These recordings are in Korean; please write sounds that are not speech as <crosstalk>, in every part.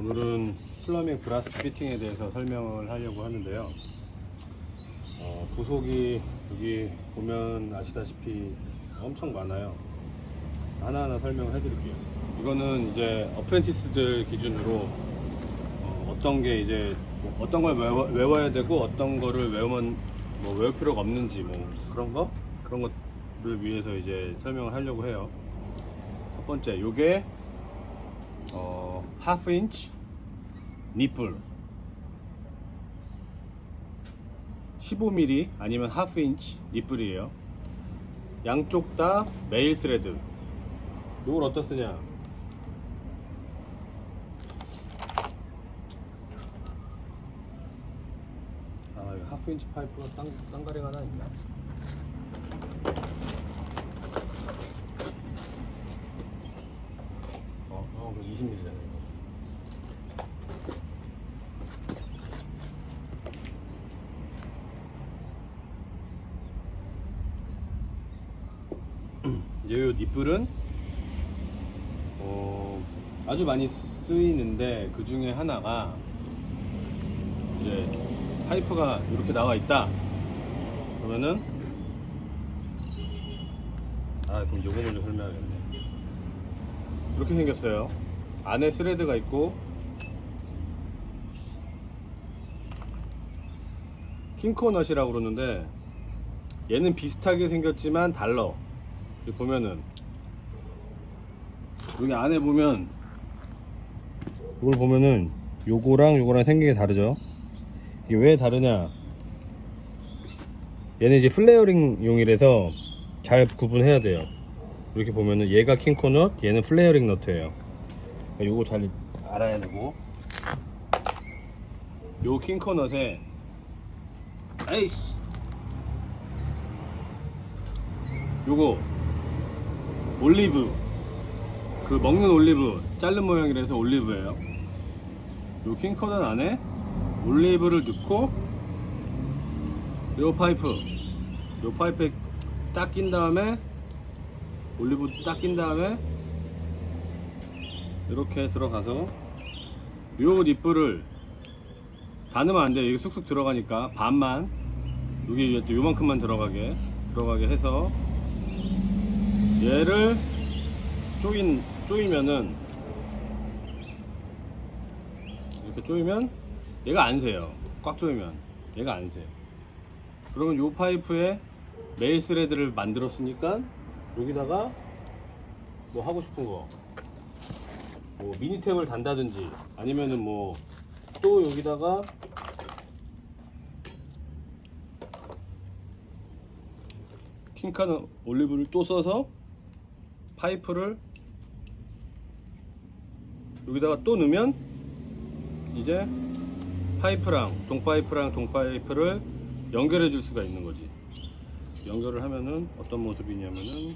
오늘은 플러밍 브라스 피팅에 대해서 설명을 하려고 하는데요. 어, 부속이 여기 보면 아시다시피 엄청 많아요. 하나하나 설명을 해드릴게요. 이거는 이제 어프렌티스들 기준으로 어, 떤게 이제 뭐 어떤 걸 외워, 야 되고 어떤 거를 외우면 뭐 외울 필요가 없는지 뭐 그런 거 그런 것을 위해서 이제 설명을 하려고 해요. 첫 번째, 요게 어, half inch 니플 15mm 아니면 half inch 니플이에요. 양쪽 다 메일 스레드. 요걸 어디다 쓰냐? 아, 하프 인치 파이프가 땅, 땅가리가 하나 있나? 어, 어, 그 20mm잖아요. 이제 요 니플은 어, 아주 많이 쓰이는데 그 중에 하나가 이제 파이프가 이렇게 나와 있다. 그러면은 아 그럼 요거 먼저 설명하겠네. 이렇게 생겼어요. 안에 스레드가 있고 킹코넛이라고 그러는데 얘는 비슷하게 생겼지만 달러 여기 보면은 여기 안에 보면 이걸 보면은 요거랑 요거랑 생긴 게 다르죠? 이게 왜 다르냐? 얘는 이제 플레어링 용이라서 잘 구분해야 돼요. 이렇게 보면은 얘가 킹코넛 얘는 플레어링 너트예요. 그러니까 요거 잘 알아야 되고. 요 킹코넛에 에이씨! 요거 올리브. 그 먹는 올리브 자른 모양이라서 올리브예요. 요 킹코넛 안에 올리브를 넣고 요 파이프 요 파이프에 딱 낀 다음에 올리브 딱 낀 다음에 이렇게 들어가서 요 니플을 다 넣으면 안 돼요. 이게 쑥쑥 들어가니까 반만. 여기 또 요만큼만 들어가게 들어가게 해서 얘를 조인 조이면은 이렇게 조이면 얘가 안 새요. 꽉 조이면 얘가 안 새. 그러면 요 파이프에 메일 스레드를 만들었으니까 여기다가 뭐 하고 싶은 거, 뭐 미니탭을 단다든지 아니면은 뭐 또 여기다가 킹카는 올리브를 또 써서 파이프를 여기다가 또 넣으면 이제 파이프랑 동파이프랑 동파이프를 연결해 줄 수가 있는 거지. 연결을 하면은 어떤 모습이냐면은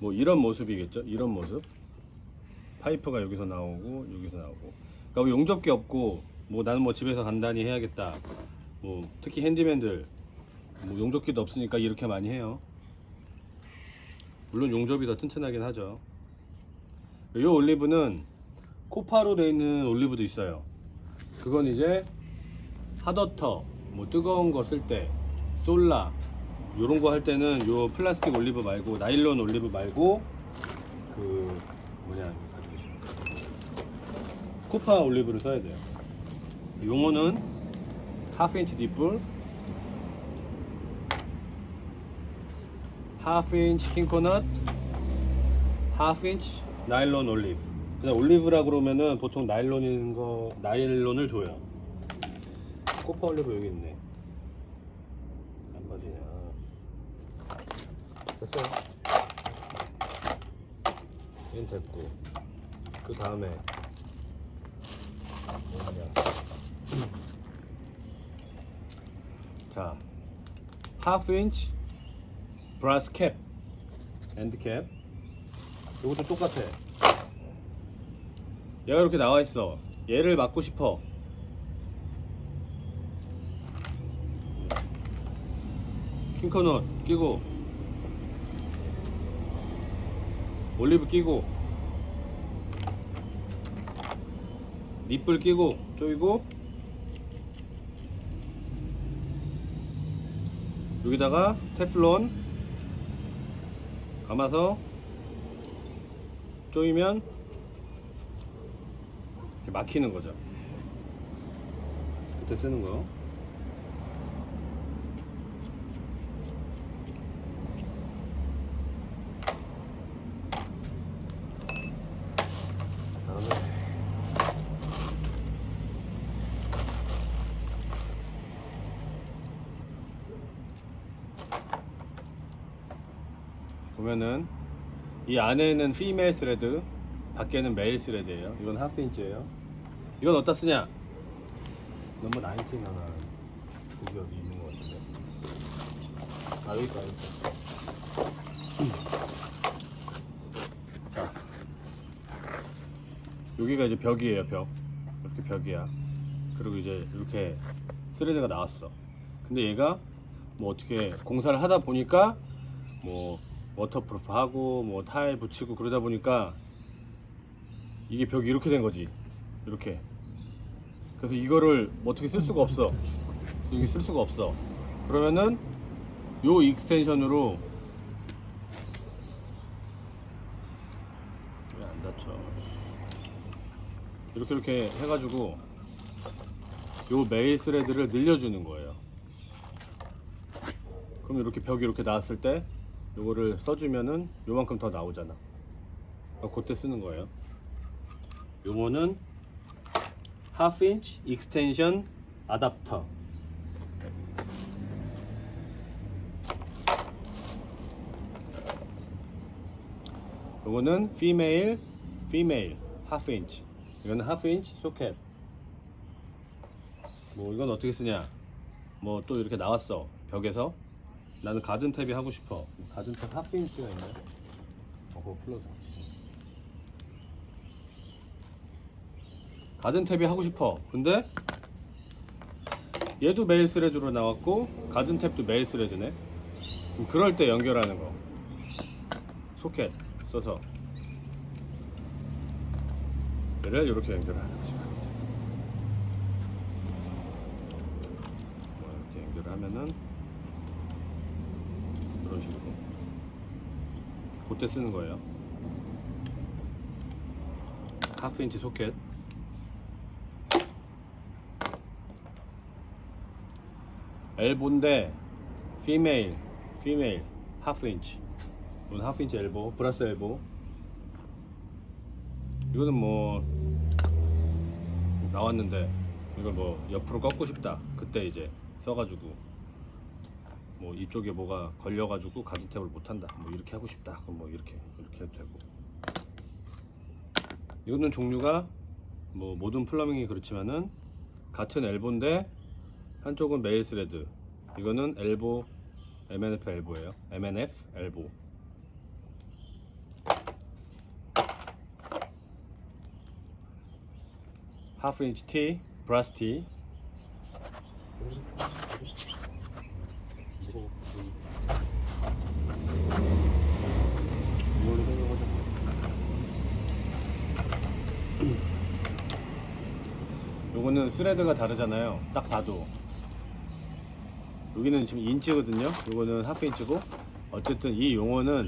뭐 이런 모습이겠죠? 이런 모습. 파이프가 여기서 나오고 여기서 나오고. 그러니까 뭐 용접기 없고 뭐 나는 뭐 집에서 간단히 해야겠다. 뭐 특히 핸디맨들 뭐 용접기도 없으니까 이렇게 많이 해요. 물론 용접이 더 튼튼하긴 하죠. 이 올리브는 코파로 되어 있는 올리브도 있어요. 그건 이제 핫워터 뭐 뜨거운 거 쓸 때 솔라 요런 거 할 때는 요 플라스틱 올리브 말고 나일론 올리브 말고 그 뭐냐 가지고 코파 올리브를 써야 돼요. 용어는 하프 인치 뒷불 하프 인치 킹코넛 하프 인치 나일론 올리브 그냥 올리브라 그러면은 보통 나일론인 거 나일론을 줘요. 코파 올리브 여기 있네. 안 빠지냐. 됐어요? 얘는 됐고. 그 다음에 뭐냐. 자 하프 인치 브라스 캡 엔드 캡. 이것도 똑같아. 얘가 이렇게 나와 있어. 얘를 맞고 싶어. 킹커넛 끼고 올리브 끼고 립불 끼고 조이고 여기다가 테플론 감아서 조이면 이렇게 막히는 거죠. 그때 쓰는 거. 다음에 보면은 이 안에는 피메일 스레드 밖에는 메일 스레드예요. 이건 하프 인치예요. 이건 어디다 쓰냐? 너무 그게 여기 있는 것 같은데. 아 여기 있다 여기 있다. 자. 여기가 이제 벽이에요 벽. 이렇게 벽이야. 그리고 이제 이렇게 스레드가 나왔어. 근데 얘가 뭐 어떻게 공사를 하다 보니까 뭐 워터프루프 하고 뭐 타일 붙이고 그러다 보니까 이게 벽이 이렇게 된 거지. 이렇게. 그래서 이거를 뭐 어떻게 쓸 수가 없어. 그래서 여기 쓸 수가 없어. 그러면은 요 익스텐션으로 왜 안 닫혀? 이렇게 이렇게 해가지고 요 메일 스레드를 늘려주는 거예요. 그럼 이렇게 벽이 이렇게 나왔을 때 요거를 써주면은 요만큼 더 나오잖아. 어, 그때 쓰는 거예요? 요거는 half inch extension adapter. 요거는 female female half inch. 이거는 half inch socket. 뭐 이건 어떻게 쓰냐? 뭐 또 이렇게 나왔어 벽에서. 나는 가든 탭이 하고 싶어 half inch가 있네 어 그거 풀러서 가든 탭이 하고 싶어. 근데? 얘도 메일 스레드로 나왔고 가든 탭도 메일 스레드네. 그럼 그럴 때 연결하는 거. 소켓 써서. 얘를 이렇게 연결하는 거지 뭐 이렇게 연결을 하면은 이런 식으로 그때 쓰는 거예요? 하프 인치 소켓. 엘보인데 피메일 피메일 하프 인치 이건 하프 인치 엘보 브라스 엘보. 이거는 뭐 나왔는데 이걸 뭐 옆으로 꺾고 싶다. 그때 이제 써가지고 뭐 이쪽에 뭐가 걸려가지고 가드탭을 못한다. 뭐 이렇게 하고 싶다. 그럼 뭐 이렇게 이렇게 해도 되고. 이거는 종류가 뭐 모든 플러밍이 그렇지만은 같은 엘보인데 한쪽은 메일 스레드. 이거는 엘보 MNF 엘보예요. MNF 엘보. 하프 인치 티 브라스 티 이걸로 설명하자. 요거는 스레드가 다르잖아요. 딱 봐도. 여기는 지금 인치거든요. 요거는 하프 인치고. 어쨌든 이 용어는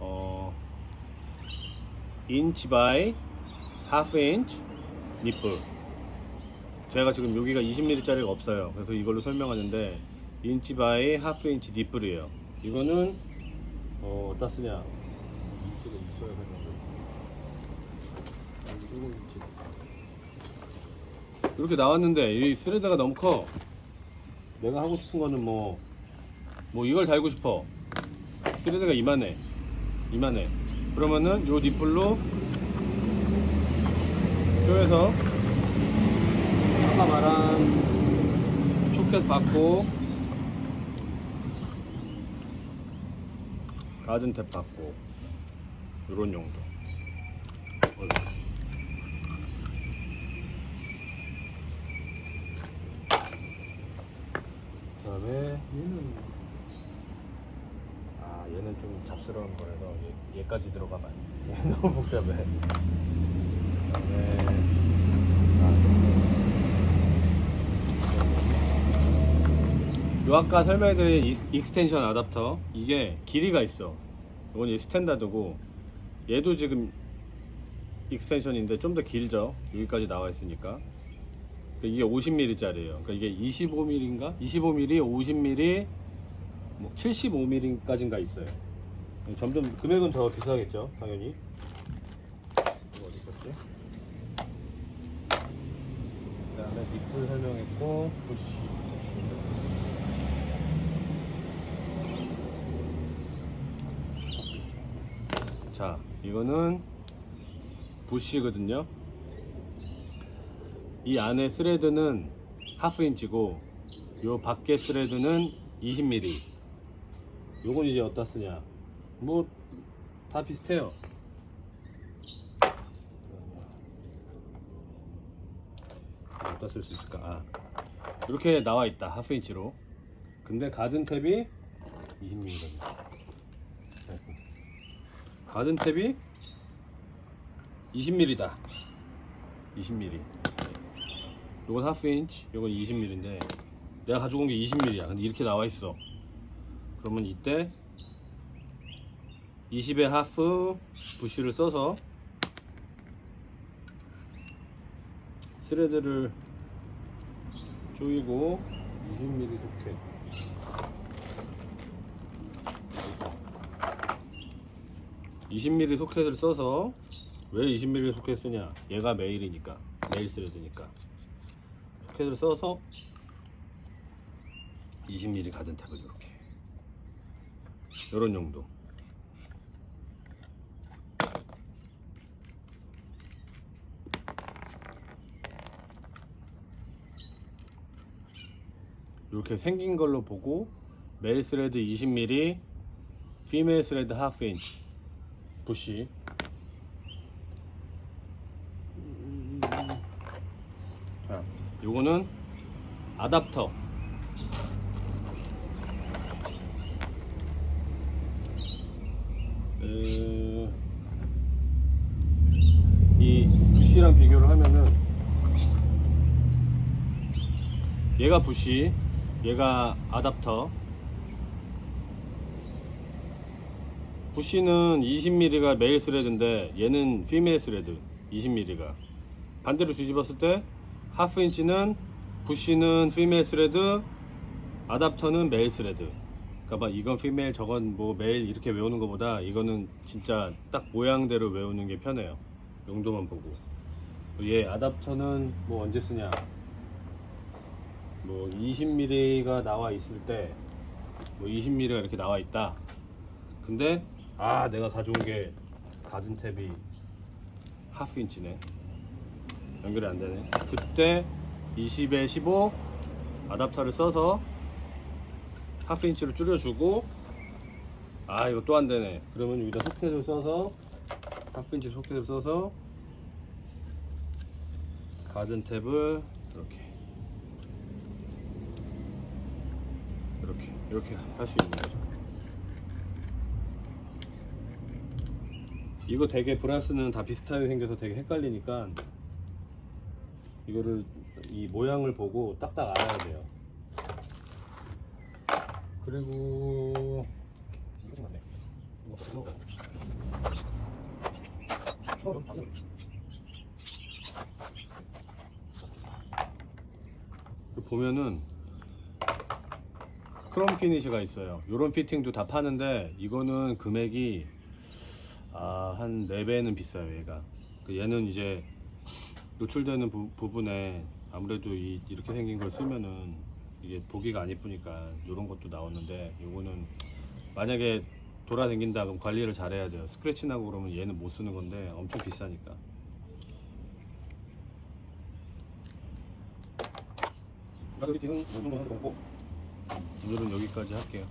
어 인치 바이 하프 인치 니플. 제가 지금 여기가 20mm짜리가 없어요. 그래서 이걸로 설명하는데 인치 바이 하프 인치 니플이에요. 이거는 어 어디다 쓰냐? 인치가 있어야 설명을. 이거 인치. 이렇게 나왔는데 이 스레드가 너무 커. 내가 하고 싶은 거는 뭐, 뭐 이걸 달고 싶어. 스레드가 이만해. 이만해. 그러면은 요 니플로 쪼여서 아까 말한 초켓 받고 가든 탭 받고 요런 용도. 그다음에 얘는 아 얘는 좀 잡스러운 거라서 얘, 얘까지 들어가면 안 돼. <laughs> 너무 복잡해. 아, 요 아까 설명해드린 이- 익스텐션 아답터 이게 길이가 있어. 이건 이 스탠다드고 얘도 지금 익스텐션인데 좀 더 길죠. 여기까지 나와 있으니까. 이게 50mm짜리예요. 그러니까 이게 25mm인가? 25mm, 50mm, 뭐 75mm까지인가 있어요. 점점 금액은 더 비싸겠죠, 당연히. 이거 어디 있었지? 그다음에 니플 설명했고 부시, 부시. 자, 이거는 부시거든요. 이 안에 스레드는 하프 인치고 요 밖에 스레드는 20mm. 요건 이제 어디다 쓰냐? 뭐 다 비슷해요. 어디다 쓸 수 있을까? 아, 이렇게 나와 있다 하프 인치로. 근데 가든 탭이 20mm거든요. 가든 탭이 20mm다. 20mm. 요건 하프 인치, 요건 20mm인데 내가 가지고 온 게 20mm야. 근데 이렇게 나와 있어. 그러면 이때 20의 하프 부시를 써서 스레드를 조이고 20mm 소켓. (20 m m 소켓을 써서 왜20 m m 소켓 쓰냐 얘가 메일이니까 메일 스레드니까 소켓을 써서 20mm 가든 탭을 이렇게. 이런 용도. 이렇게 생긴 걸로 보고 메일 스레드 20mm 피메일 스레드 하프 인치. 부시 요거는 아답터. 에, 이 부시랑 비교를 하면은 얘가 부시 얘가 아답터. 부시는 20mm가 메일 스레드인데 얘는 피메일 스레드 20mm가. 반대로 뒤집었을 때 하프 인치는 부시는 피메일 스레드 아답터는 메일 스레드 그러니까 막 이건 피메일 저건 뭐 메일 이렇게 외우는 것보다 이거는 진짜 딱 모양대로 외우는 게 편해요. 용도만 보고. 얘 아답터는 뭐 언제 쓰냐? 뭐 20mm가 나와 있을 때 뭐 20mm가 이렇게 나와 있다. 근데 아 내가 가져온 게 가든 탭이 하프 인치네 연결이 안 되네. 그때 20에 15 아답터를 써서 하프 인치로 줄여주고 아 이거 또 안 되네. 그러면 여기다 소켓을 써서 하프 인치 소켓을 써서 가든 탭을 이렇게 이렇게 이렇게 할 수 있는 거죠. 이거 되게 브라스는 다 비슷하게 생겨서 되게 헷갈리니까 이거를 이 모양을 보고 딱딱 알아야 돼요 그리고 이거 좀 맞네 이거 이거 그 보면은 크롬 피니시가 있어요. 이런 피팅도 다 파는데 이거는 금액이 아, 한 4배는 비싸요, 얘가. 그 얘는 이제 노출되는 부, 부분에 아무래도 이, 이렇게 생긴 걸 쓰면은 이게 보기가 안 이쁘니까 이런 것도 나오는데 요거는 만약에 돌아다닌다 그럼 관리를 잘해야 돼요. 스크래치 나고 그러면 얘는 못 쓰는 건데 엄청 비싸니까. 오늘은 여기까지 할게요.